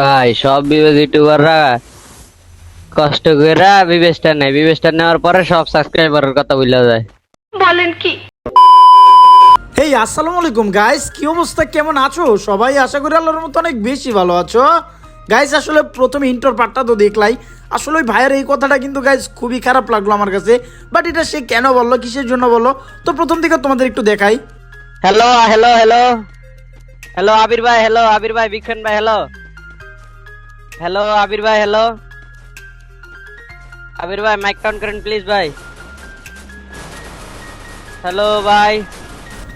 ভাই সব বিবেক ইউটিউবাররা কষ্ট করে বিবেচটা নেয়। বিবেচটা নেওয়ার পরে সব সাবস্ক্রাইবারের কথা বুঝলা যায়। বলেন কি? এই আসসালামু আলাইকুম গাইস কি অবস্থা? কেমন আছো? সবাই আশা করি আল্লাহর মতো অনেক বেশি ভালো আছো। গাইস আসলে প্রথমে ইন্টার পার্টটা তো দেখলাই। আসলে ওই ভাইয়ের এই কথাটা কিন্তু গাইস খুবই খারাপ লাগল আমার কাছে। বাট এটা সে কেন বলল কিসের জন্য বলল? তো প্রথম দিকে তোমাদের একটু দেখাই। Hello hello hello hello Abir ভাই হ্যালো আবির ভাই বিক্ষণ ভাই হ্যালো হ্যালো আবির ভাই হ্যালো আবির ভাই মাইক অন করেন প্লিজ ভাই হ্যালো ভাই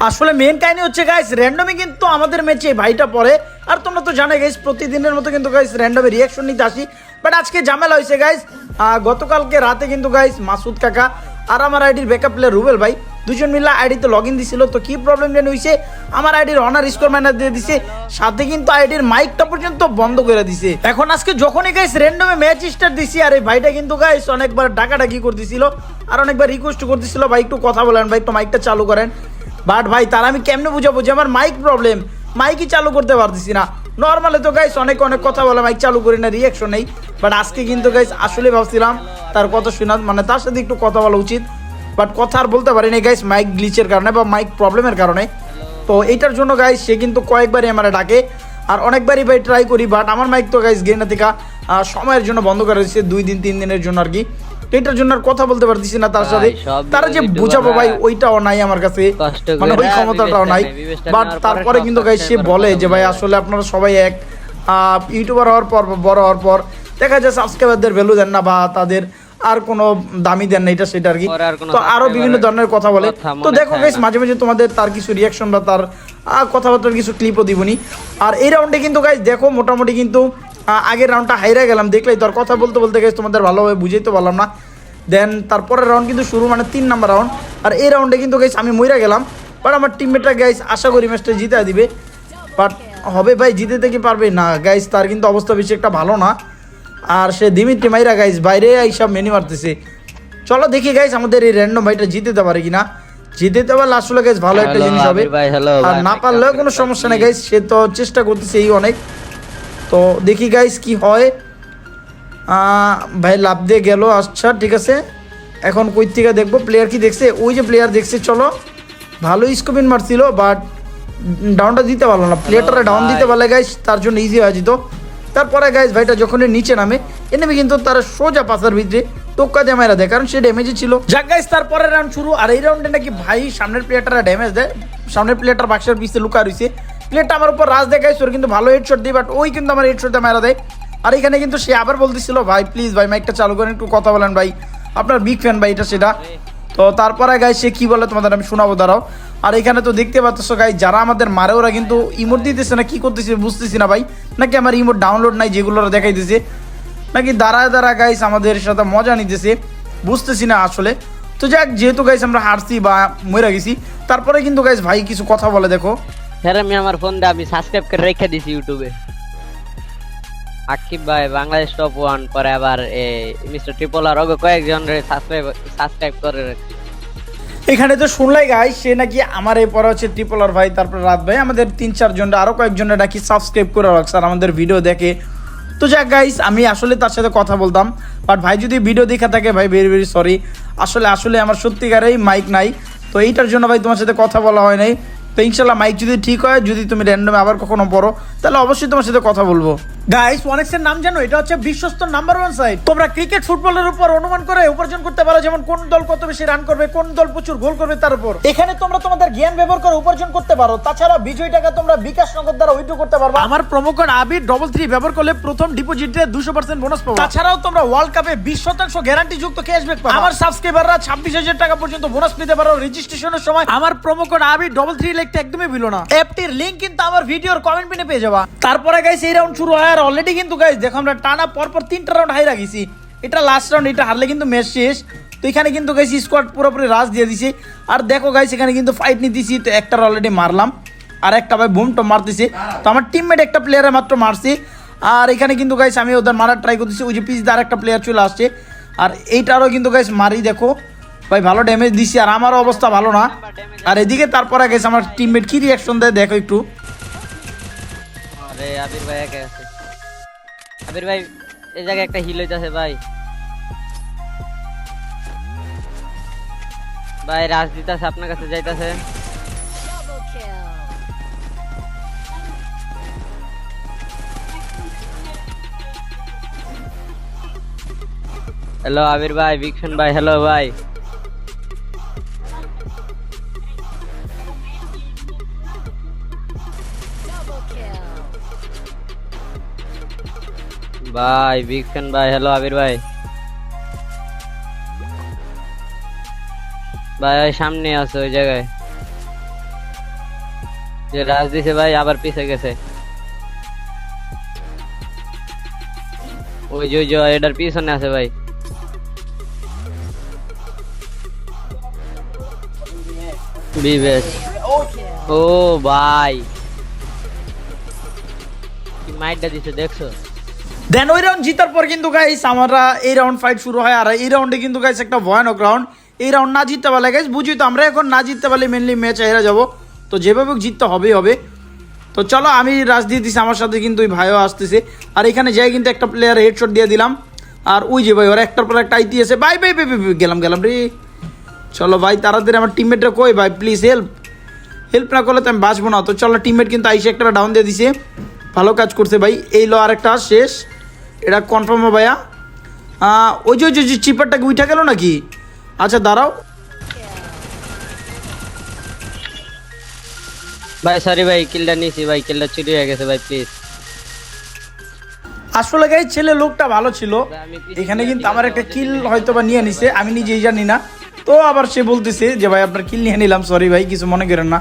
আসলে মেন কাহিনী হচ্ছে গাইস র্যান্ডমে কিন্তু আমাদের ম্যাচে ভাইটা পড়ে। আর তোমরা তো জানো গাইস প্রতিদিনের মতো কিন্তু গাইস র্যান্ডমে রিয়াকশন নিতে আসি। বাট আজকে ঝামেলা হয়েছে গাইস গতকালকে রাতে কিন্তু গাইস মাসুদ কাকা আর আমার আইডির ব্যাকআপ প্লেয়ার রুবেল ভাই দুজন মিলে আইডিতে লগ ইন দিছিল, তো কি প্রবলেম যেন হয়েছে আমার আইডির অনার স্কোর মাইনার দিয়ে দিছে, সাথে কিন্তু আইডির মাইকটা পর্যন্ত বন্ধ করে দিছে। এখন আজকে যখনই গাইস র্যান্ডমে ম্যাচ স্টার্ট দিছি, আর এই ভাইটা কিন্তু গাইস অনেকবার ডাকাডাকি করতেছিল, আর অনেকবার রিকোয়েস্ট করতেছিল, ভাই, একটু কথা বলেন, ভাই, একটু মাইকটা চালু করেন। বাট ভাই, তার আমি কেমনে বুঝাবো যে আমার মাইক প্রবলেম মাইকই চালু করতে পারতেছি না। নর্মালি তো গাইস অনেক অনেক কথা বলে মাইক চালু করি না রিয়াকশন নেই। বাট আজকে কিন্তু গাইস আসলে ভাবছিলাম তার কথা শোনা মানে তার সাথে একটু কথা বলা উচিত। বাট কথা আর বলতে পারিনি গাইস মাইক গ্লিচের কারণে বা মাইক প্রবলেমের কারণে। তো এইটার জন্য গাইস সে কিন্তু কয়েকবারই আমার ডাকে আর অনেকবারই ভাই ট্রাই করি বাট আমার মাইক তো গাইস গেনা থেকে সময়ের জন্য বন্ধ করে দিচ্ছে দুই দিন তিন দিনের জন্য আর কি। তো এটার জন্য আর কথা বলতে পারতেছি না তার সাথে। তারা যে বুঝাবো ভাই ওইটাও নাই আমার কাছে। মানে ওই ক্ষমতাটাও নাই। বাট তারপরে কিন্তু গাইস সে বলে যে ভাই আসলে আপনারা সবাই এক ইউটিউবার হওয়ার পর বড় হওয়ার পর দেখা যায় সাবস্ক্রাইবারদের ভ্যালু দেন না বা তাদের আর কোনো দামি দেন না এটা সেটা আর কি। তো আরও বিভিন্ন ধরনের কথা বলে। তো দেখো গাইস মাঝে মাঝে তোমাদের তার কিছু রিয়াকশন বা তার কথাবার্তার কিছু ক্লিপও দিবনি আর এই রাউন্ডে কিন্তু গাইস দেখো মোটামুটি কিন্তু আগের রাউন্ডটা হাইরা গেলাম। দেখলেই তো আর কথা বলতে বলতে গাইস তোমাদের ভালোভাবে বুঝেই তো পারলাম না। দেন তারপরের রাউন্ড কিন্তু শুরু মানে তিন নাম্বার রাউন্ড আর এই রাউন্ডে কিন্তু গাইস আমি মইরা গেলাম। বাট আমার টিমমেটরা গাইস আশা করি ম্যাচটা জিতে দিবে। বাট হবে ভাই জিতে কি পারবে। না গাইস তার কিন্তু অবস্থা বেশি একটা ভালো না। আর সে দিমিত্রি মাইরা গাইস বাইরে এইসব মেনি মারতেছে। চলো দেখি গাইস আমাদের এই র্যান্ডম ভাইটা জিতে পারে কিনা। জিতে পারলে আসলে গাইস ভালো একটা জিনিস হবে। আর না পারলেও কোনো সমস্যা নেই গাইস সে তো চেষ্টা করতেছে এই অনেক। তো দেখি গাইস কি হয়। ভাই লাভ দিয়ে গেল আচ্ছা ঠিক আছে। এখন কই থেকে দেখব প্লেয়ার কি দেখছে? ওই যে প্লেয়ার দেখছে চলো। ভালো স্কোপিন মারছিল বাট ডাউনটা দিতে পারল না। প্লেয়ারটা ডাউন দিতে পারলে গাইস তার জন্য ইজি হয়ে যেত। তারপরে গাইস ভাইটা যখন নিচে নামে এনেমে কিন্তু তার সোজা পাশার ভিতরে টোক্কা দিয়ে মেরা দেয়, কারণ সে ড্যামেজে ছিল। যাক গাইস তারপরে রাউন্ড শুরু, আর এই রাউন্ডে নাকি ভাই সামনের প্লেয়ারটা ড্যামেজ দেয়। সামনের প্লেয়ারটার বাক্সের পিছিয়ে লুকা রয়েছে প্লেয়ারটা আমার উপর রাজ দেখায় ওর কিন্তু ভালো হেডশট দিই বাট ওই কিন্তু আমার হেডশটটা মেরা দেয়। আর এখানে কিন্তু সে আবার বলতেছিল, ভাই প্লিজ ভাই মাইকটা চালু করেন, একটু কথা বলেন ভাই। আপনার বিগ ফ্যান ভাই এটা সেটা। তো তারপরে গাই সে কি বলে তোমাদের আমি শোনাবো, দাঁড়াও। আর এখানে তো দেখতে পাচ্ছ গাই যারা আমাদের মারে, ওরা কিন্তু ইমোট দিতেছে না, কি করতেছে বুঝতেছি না ভাই। নাকি আমার ইমোট ডাউনলোড নাই যেগুলো ওরা দেখাইতেছে। নাকি দাঁড়ায় দাঁড়া গাইস আমাদের সাথে মজা নিতেছে, বুঝতেছি না আসলে। তো যাক, যেহেতু গাইস আমরা হারছি বা মরে গেছি, তারপরে কিন্তু গাইস ভাই, কিছু কথা বলে, দেখো। হ্যাঁ আমি আমার ফোন দিয়ে আমি সাবস্ক্রাইব করে রেখে দিছি ইউটিউবে। আকিব ভাই, বাংলাদেশ টপ ওয়ান পরে আবার মিস্টার ট্রিপল আর কয়েকজন সাবস্ক্রাইব সাবস্ক্রাইব করে রাখছি। এখানে তো শুনলাই গাই সে নাকি আমার এই পরে হচ্ছে ট্রিপল আর ভাই, তারপর রাত ভাই, আমাদের তিন চারজনটা আরও কয়েকজনের নাকি সাবস্ক্রাইব করে রাখছে আর আমাদের ভিডিও দেখে। তো যাক গাইস আমি আসলে তার সাথে কথা বলতাম বাট ভাই যদি ভিডিও দেখা থাকে, ভাই ভেরি ভেরি সরি আসলে আসলে আমার সত্যিকারেই মাইক নাই, তো এইটার জন্য ভাই তোমার সাথে কথা বলা হয় নাই। তো ইনশাল্লাহ মাইক যদি ঠিক হয়, যদি তুমি র্যান্ডমে আবার কখনো পড়ো, তাহলে অবশ্যই তোমার সাথে কথা বলব। গাইস ওয়ানেক্সের নাম জানো এটা হচ্ছে বিশ্বস্তর নাম্বার ওয়ান সাইট তোমরা ক্রিকেট ফুটবলের উপর অনুমান করে উপার্জন করতে পারো যেমন কোন দল কত বেশি রান করবে কোন দল প্রচুর গোল করবে তার উপর। এখানে তোমরা তোমাদের জ্ঞান ব্যবহার করে উপার্জন করতে পারো। তাছাড়া বিজয় টাকা তোমরা বিকাশ নগর দ্বারা উইথড্র করতে পারবে। আমার promo code Abir double three ব্যবহার করলে প্রথম ডিপোজিটে দুশো পার্সেন্ট বোনাস পাবো। তাছাড়াও তোমরা ওয়ার্ল্ড কাপে বিশ শতাংশ গ্যারান্টি যুক্ত ক্যাশব্যাক পাবে। আমার সাবস্ক্রাইবাররা ছাব্বিশ হাজার টাকা পর্যন্ত বোনাস পেতে পারো রেজিস্ট্রেশনের সময়। আমার promo code Abir double three লিখতে একদমই ভুলো না। অ্যাপটির লিংক কিন্তু আমার ভিডিওর কমেন্ট পিনে পেয়ে যাবা। তারপরে গাইস এই রাউন্ড শুরু হয়। আর অলরেডি কিন্তু গাইস দেখো আমরা টানা পরপর তিনটা রাউন্ড হাইরা গেছি এটা লাস্ট রাউন্ড এটা হারলে কিন্তু ম্যাচ শেষ। তো এখানে কিন্তু গাইস স্কোয়াড পুরোপুরি রাজ দিয়ে দিছে। আর দেখো গাইস এখানে কিন্তু ফাইট নিতেছি, তো একটা অলরেডি মারলাম। আর একটা ভাই বুম টম মারতেছে। তো আমার টিমমেট একটা প্লেয়ারে মাত্র মারছি। আর এখানে কিন্তু গাইস আমি ওদের মারার ট্রাই করতেছি। ওই যে পিস দিয়ে একটা প্লেয়ার চলে আসছে। আর এইটারও কিন্তু গাইস মারি দেখো। ভাই ভালো ড্যামেজ দিছি, আর আমারও অবস্থা ভালো না। আর এদিকে তারপরে গেছে আমার টিমমেট কি রিয়াকশন দেয় দেখো একটু। আরে আবির ভাই একে আছে? আবির ভাই এই জায়গায় একটা হিল হইতাছে ভাই। ভাই রাজদীত আছে আপনার কাছে যাইতাছে। হ্যালো আবির ভাই বিকশন ভাই হ্যালো ভাই। ভাই বিগ ফ্যান ভাই হ্যালো আবির ভাই ভাই ওই সামনে আছে ওই জায়গায় যে রাজ দিছে ভাই আবার পিছে গেছে ওই যে ওই যে এটার পিছনে আছে ভাই বিবেশ ও ভাই কি মাইটটা দিছে দেখছ দেন ওই রাউন্ড জিতার পর কিন্তু গাইস আমরা এই রাউন্ড ফাইট শুরু হয়। আর এই রাউন্ডে কিন্তু গাইস একটা ভয়ানক রাউন্ড এই রাউন্ড না জিততে পারলে গাইস বুঝি তো আমরা এখন না জিততে পারলে মেনলি ম্যাচ হেরে যাব। তো যেভাবে জিততে হবেই হবে। তো চলো আমি রাজ দিয়ে দিছি আমার সাথে কিন্তু ওই ভাইও আসতেছে। আর এখানে যাই কিন্তু একটা প্লেয়ার হেডশট দিয়ে দিলাম। আর ওই যে ভাই ওরা একটার পর একটা আইতি আছে। Bye bye bye bye, bye, গেলাম গেলাম রে। চলো ভাই তাড়াতাড়ি আমার টিমমেটরা কই? ভাই প্লিজ হেল্প হেল্প না করলে তো আমি বাঁচবো না। তো চলো টিমমেট কিন্তু আইসে একটা ডাউন দিয়ে দিছে। ভালো কাজ করছে ভাই। এই লো আরেকটা শেষ। এটা কনফার্ম ভাইয়া। ওই যে ওই যে চিপারটা উঠে গেল নাকি? আচ্ছা দাঁড়াও। ভাই সরি ভাই কিলটা নিছি ভাই কিলটা চুরি হয়ে গেছে ভাই প্লিজ আসলে গাই ছেলে লোকটা ভালো ছিল। এখানে কিন্তু আমার একটা কিল হয়তো বা নিয়ে নিছে আমি নিজেই জানি না। তো আবার সে বলতেছে যে ভাই আপনার কিল নিয়ে নিলাম সরি ভাই কিছু মনে করেন না।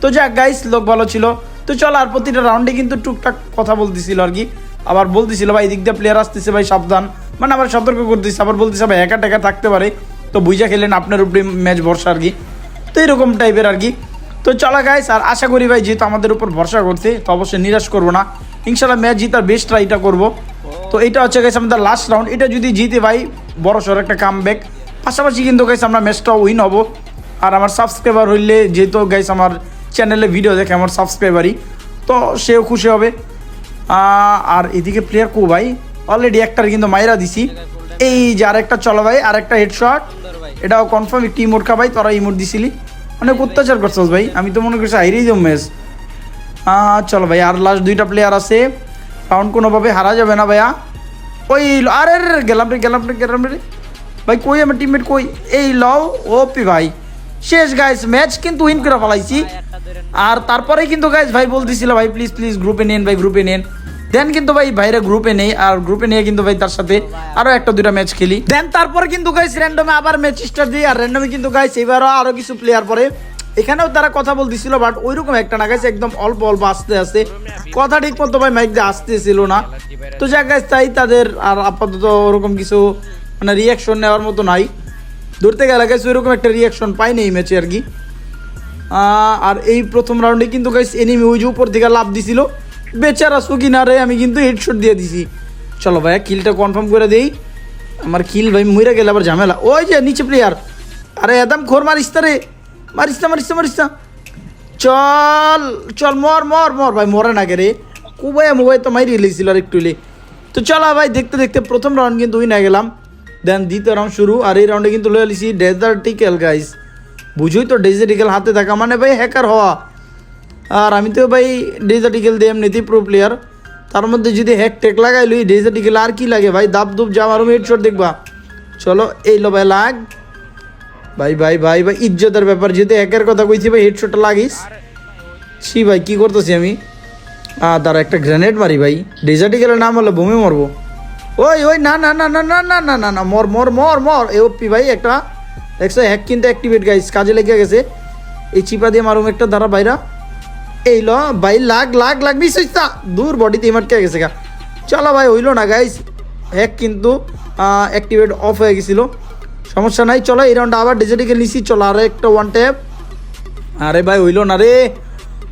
তো যাক গাইস লোক ভালো ছিল। তো চল আর প্রতিটা রাউন্ডে কিন্তু টুকটাক কথা বলতেছিল আর কি। আবার বলতেছিল, ভাই, এদিক দিয়ে প্লেয়ার আসতেছে, ভাই, সাবধান। মানে আবার সতর্ক করতেছে, আবার বলতেছে, ভাই, একা টেকা থাকতে পারে। তো বুঝা খেলেন আপনার উপরে ম্যাচ ভরসা আর কি। তো এরকম টাইপের আর কি। তো চলা গাইস আর আশা করি ভাই, যেহেতু আমাদের উপর ভরসা করছে, তো অবশ্যই নিরাশ করব না। ইনশাল্লাহ ম্যাচ জিতার বেস্ট ট্রাইটা করব। তো এটা হচ্ছে গাইস আমাদের লাস্ট রাউন্ড এটা যদি জিতে ভাই, বড় সড় একটা কাম ব্যাক পাশাপাশি কিন্তু গাইস আমরা ম্যাচটা উইন হব। আর আমার সাবস্ক্রাইবার হইলে, যেহেতু গাইস আমার চ্যানেলে ভিডিও দেখে, আমার সাবস্ক্রাইবারই তো সেও খুশি হবে। আর এদিকে প্লেয়ার কো ভাই? অলরেডি একটার কিন্তু মাইরা দিছি। এই যে আরেকটা চলো ভাই, আরেকটা হেডশট সুন্দর ভাই এটাও কনফার্ম একটি ইমোট খা ভাই, তোরা ইমোট দিছিলি। অনেক অত্যাচার করছস ভাই, আমি তো মনে করছি হাইরেই যাব ম্যাচ। চলো ভাই, আর লাস্ট দুইটা প্লেয়ার আছে। রাউন্ড কোনোভাবে হারা যাবে না ভাইয়া। ওই আরে গেলাম রে গেলাম রে গেলাম রে। ভাই, কই আমার টিমমেট কই? এই লও, ওপি ভাই। শেষ গাইস ম্যাচ কিন্তু উইন করে ফেলাইছি। একটা আর তারপরে কিন্তু গাইজ ভাই বলতেছিল, ভাই প্লিজ প্লিজ গ্রুপে নেন, ভাই গ্রুপে নেন। দেন কিন্তু ভাই ভাইরা গ্রুপে নেই, আর গ্রুপে নিয়ে কিন্তু ভাই তার সাথে আরও একটা দুটা ম্যাচ খেলি। দেন তারপরে কিন্তু গাইস র্যান্ডমে আবার ম্যাচ স্টার্ট দিই আর র্যান্ডমে কিন্তু গাইস এবারও আরও কিছু প্লেয়ার পরে। এখানেও তারা কথা বলতেছিল বাট ওইরকম একটা না গাইছে একদম অল্প অল্প আস্তে আস্তে। কথা ঠিক মতো ভাই মাইক দিয়ে আসতেছিল না। তো যাক গাইস তাই তাদের আর আপাতত ওরকম কিছু মানে রিয়াকশন নেওয়ার মতো নাই। ধরতে গেলে গাইস ওইরকম একটা রিয়াকশন পাইনি এই ম্যাচে আর কি। আর এই প্রথম রাউন্ডে কিন্তু গাইস এনিমি ওই যে উপর থেকে লাভ দিছিল। বেচারা সুকিনারে আমি কিন্তু হেডশট দিয়ে দিছি। চলো ভাইয়া কিলটা কনফার্ম করে দেই। আমার কিল ভাই মইরা গেলে আবার ঝামেলা। ওই যে নিচে প্লেয়ার আরে একদম খোর মারিস রে। মারিস না মারিস না মারিস না চল চল, মর মর মর। ভাই মরে না গে রে। কুবাই মোবাইল তো মাইরি লেছিল আর একটু তো চলো ভাই, দেখতে দেখতে প্রথম রাউন্ড কিন্তু উইন হয়ে গেলাম। দেন দ্বিতীয় রাউন্ড শুরু। আর এই রাউন্ডে কিন্তু লয়ে লিছি ডেজার্টিক্যাল গাইস বুঝোই তো ডেজার্টিক্যাল হাতে থাকা মানে ভাই হ্যাকার হওয়া। আর আমি তো ভাই ডেজার্টিক্যাল দিয়ে এমনিতেই প্রো প্লেয়ার তার মধ্যে যদি হ্যাক টেক লাগাই লুই ডেজার্টিক্যাল আর কি লাগে ভাই? দুব যা মারুম হেডশট দেখবা। চলো এই লো ভাই লাগ। ভাই ভাই ভাই ভাই ইজ্জতের ব্যাপার। যেহেতু হ্যাকের কথা কইছি ভাই হেডশটটা লাগিস। ছি ভাই কি করতেছি আমি? আহ, তার একটা গ্রেনেড মারি ভাই। ডেজার্টিক্যালের নাম হলে বমি মরবো। ওই ওই না না না না না না না না না মর মর মর মর। এ ওপি ভাই একটা দেখছ হ্যাক কিন্তু অ্যাক্টিভেট গাইস কাজে লেগে গেছে। এই চিপা দিয়ে মারুম একটা ধারা বাইরা। এই ল, ভাই, লাগ লাগ লাগ মিস হইতা দূর বডিতে ইমাটকে গেছে গা। চলো ভাই, হইল না গাইস হ্যাক কিন্তু অ্যাক্টিভেট অফ হয়ে গেছিল। সমস্যা নাই, চলো, এই রাউন্ডটা আবার ডিজিটাল নিছি। চলো, আর একটা ওয়ান ট্যাপ আরে ভাই, হইল না রে।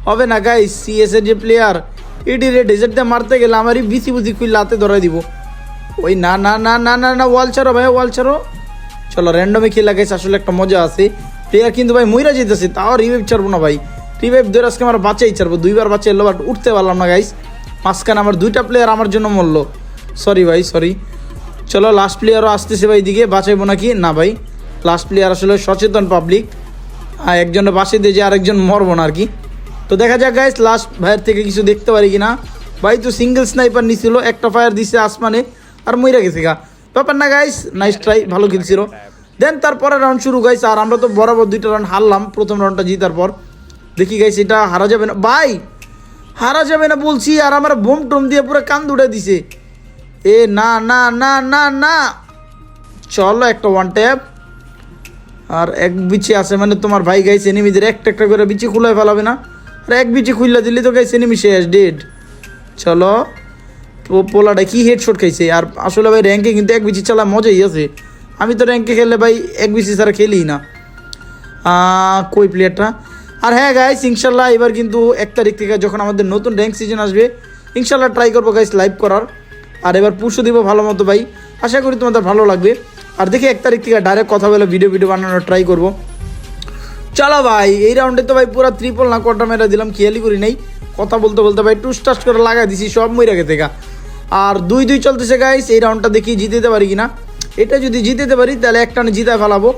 হবে না গাইস সিএস এর যে প্লেয়ার এটি রে ডেজার্ট মারতে গেলে আমারই বিসি বুঝি খুললে হাতে ধরাই দিব। ওই না না না না না না ওয়াল ছাড়ো ভাই ওয়াল ছাড়ো। চলো র্যান্ডমে খেলা গেছে আসলে একটা মজা আছে। প্লেয়ার কিন্তু ভাই মইরা যেতেছে তাও রিভাইভ ছাড়বো না ভাই। রিভাইভ ধরে আজকে আমার বাঁচাই ছাড়বো, দুইবার বাঁচা এলো বাট উঠতে পারলাম না গাইস মাঝখানে আমার দুইটা প্লেয়ার আমার জন্য মরল। সরি ভাই সরি চলো লাস্ট প্লেয়ারও আসতেছে ভাই দিকে বাঁচাইবো নাকি? না ভাই। লাস্ট প্লেয়ার আসলে সচেতন পাবলিক একজনের বাসে দিয়ে যে আরেকজন মরবো না আর কি। তো দেখা যাক গাইস লাস্ট ভাইয়ের থেকে কিছু দেখতে পারি কি না ভাই তো সিঙ্গেল স্নাইপার নিছিল, একটা ফায়ার দিছে আসমানে, আর মইরা গেছে গা। ব্যাপার না গাইস নাইস ট্রাই ভালো খেলছিল। দেন তারপরে রাউন্ড শুরু গাইস আর আমরা তো বরাবর দুইটা রাউন্ড হারলাম। প্রথম রাউন্ডটা জিতার পর। দেখি গাইস এটা হারা যাবে না। ভাই, হারা যাবে না বলছি। আর আমার বোম টোম দিয়ে পুরো কান উড়ে দিছে। এ, না না না না না। চলো একটা ওয়ান ট্যাপ আর এক বিচি আছে মানে তোমার ভাই গাইছে এনিমিদের একটা একটা করে বিচি খুলে ফেলাবে না। আর এক বিচি খুললে দিলে তো গাইছে এনিমি শেষ ডেড চলো। তো পোলাটা কি হেডশট খাইছে? আর আসলে ভাই র্যাঙ্কে কিন্তু এক বিচি চালা মজাই আছে। আমি তো র্যাঙ্কে খেললে ভাই এক বিচি ছাড়া খেলি না। কই প্লেয়ারটা আর হ্যাঁ গাইস ইনশাল্লাহ এবার কিন্তু এক তারিখ থেকে যখন আমাদের নতুন র্যাঙ্ক সিজন আসবে, ইনশাল্লাহ ট্রাই করব গাইস লাইভ করার। আর এবার পুষো দিব ভালো মতো ভাই। আশা করি তোমাদের ভালো লাগবে। আর দেখি এক তারিখ থেকে ডাইরেক্ট কথা বলে ভিডিও ভিডিও বানানোর ট্রাই করব। চলো ভাই, এই রাউন্ডে তো ভাই পুরো ত্রিপল না কটা মেরা দিলাম খেয়ালি করি নাই। কথা বলতে বলতে ভাই টুস টাস করে লাগাই দিছি, সব মইরা গেছে গা। আর দুই দুই চলতেছে গাইস এই রাউন্ডটা দেখি জিতেতে পারি কিনা। এটা যদি জিতেতে পারি, তাহলে একটা জিতায় ফেলাবো।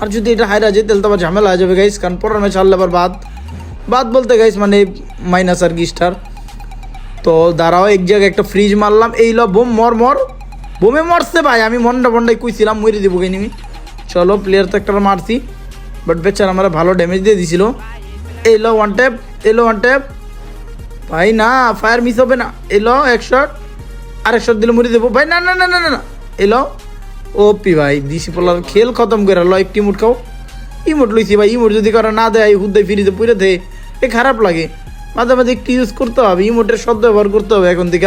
আর যদি এটা হাইরা যায় তাহলে তো আবার ঝামেলা হয়ে যাবে গাইস কারণ পরের ম্যাচ হারলে আবার বাদ। বাদ বলতে গাইস মানে মাইনাস আর কি স্টার তো দাঁড়াও, এক জায়গায় একটা ফ্রিজ মারলাম। এই ল, বোম, মর মর। বোমে মরছে ভাই, আমি মন্ডা মন্ডাই কুইছিলাম, মরে দিব কিনিমি চলো প্লেয়ার তো একটা মারছি। বাট বেচার আমরা ভালো ড্যামেজ দিয়ে দিছিল। এলো ওয়ান ট্যাপ এলো ওয়ান ট্যাপ ভাই, না ফায়ার মিস হবে না। এলো এক শট আরেক শট দিলে মরে দেবো। ভাই, না না না না না এলো ওপি ভাই দিছি পোলার খেল খতম করে লো একটি ইমোট খাও। ইমোট লইছি ভাই ইমোট যদি করা না দেয় হুদ্দায় ফিরিতে পুরে দেয় এ খারাপ লাগে। মাঝে মাঝে একটু ইউজ করতে হবে ইমোটের সদ ব্যবহার করতে হবে এখন থেকে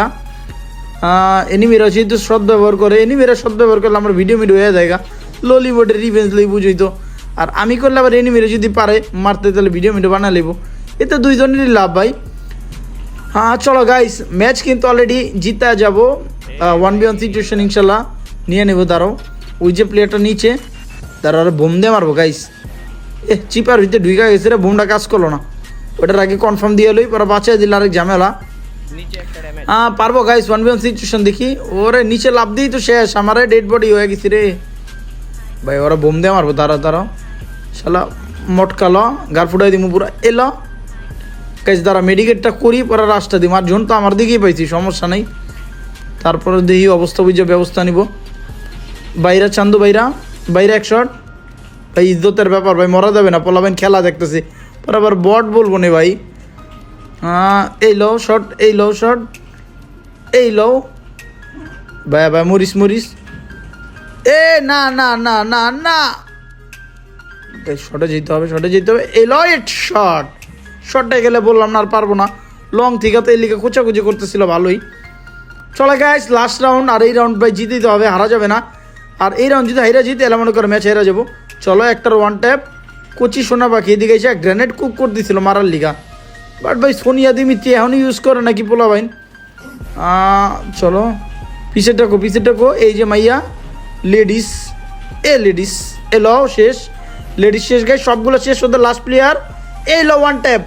এনিমিরা যেহেতু সদ ব্যবহার করে এনিমিরা সদ ব্যবহার করলে আমার ভিডিও মিডিও হয়ে যায় ললি মোটের রিভেঞ্জ লই বুঝই তো আর আমি করলে আবার এনিমিরা যদি পারে, মারতে তাহলে ভিডিও মিডিও বানা লিব এতে দুইজনেরই লাভ ভাই। চলো গাইস ম্যাচ কিন্তু অলরেডি জিতা যাব। ওয়ান বি ওয়ান সিচুয়েশন ইনশাল্লাহ। নিয়ে নেব দাঁড়াও। ওই যে প্লেয়ারটা নিচে দাঁড়াও আরে বোম দিয়ে মারবো গাইস এ চিপার ভিতরে ঢুকা গেছে রে বোমটা কাজ করল না। ওটার আগে কনফার্ম দিয়ে লই পরে বাঁচিয়ে দিল আরেক ঝামেলা। হ্যাঁ পারব guys one V one situation দেখি। ওরে নিচে লাভ দিই তো শেষ। আমারে ডেড বডি হয়ে গেছি রে। ভাই ওরা বোম দিয়ে মারবো দাঁড়াও দাঁড়াও। শালা মটকালো গার ফুটাই দিমু পুরো। এলো গাইস দ্বারা মেডিকেটটা করি, পরে রাস্তা দিই আর জোন তো আমার দিকেই পাইছি, সমস্যা নেই। তারপরে দেখি অবস্থা বুঝে ব্যবস্থা নিব। বাইরা চান্দু বাইরা বাইরা এক শট। ভাই, ইজ্জতের ব্যাপার, ভাই, মরা যাবে না। পোলাবেন খেলা দেখতেছি। পরে আবার বট বলব না ভাই। এই লো শট, এই লো শট। এই লো ভাই ভাই, মরিস মরিস। এ, না না না না না। শটে যেতে হবে, শটে যেতে হবে। এই এট শট। শটটাই গেলে বললাম না আর পারব না। লং থেকে তো এই লিগে খোঁচাখুচি করতেছিল ভালোই। চলে গাইস লাস্ট রাউন্ড আর এই রাউন্ড ভাই জিতেই হবে, হারা যাবে না। আর এই রাউন্ড যদি হাইরা জিতে এলে মনে করে ম্যাচ হেরা যাব। চলো একটার ওয়ান ট্যাপ কচি সোনা পাখি, এদিকে এসে গ্রেনেড কুক করে দিছিল মারার লিগা। বাট ভাই সোনিয়া দিমিত্রি এখন ইউজ করে নাকি পোলা ভাই চলো পিসের টাকো পিসের টাকো এই যে মাইয়া লেডিস এ লেডিস এলো শেষ। লেডিস শেষ গাই সবগুলো শেষ হতে লাস্ট প্লেয়ার এই লো ওয়ান ট্যাপ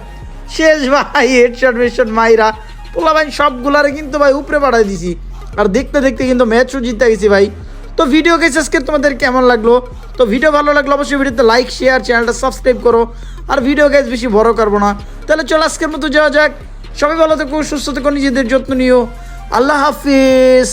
শেষ ভাই হেডশট হেডশট মাইরা। পোলা ভাই, সবগুলারে কিন্তু ভাই উপরে পাঠাই দিছি। আর দেখতে দেখতে কিন্তু ম্যাচও জিতে গেছি ভাই। তো ভিডিও গেছে আজকে তোমাদের কেমন লাগল? তো ভিডিও ভালো লাগল অবশ্যই ভিডিওতে লাইক শেয়ার চ্যানেলটা সাবস্ক্রাইব করো। আর ভিডিও গাইজ বেশি বড় করব না। তাহলে চল আজকের মতো যাওয়া যাক। সবাই ভালো থেকো, সুস্থ থেকো, নিজেদের যত্ন নিও। আল্লাহ হাফিজ।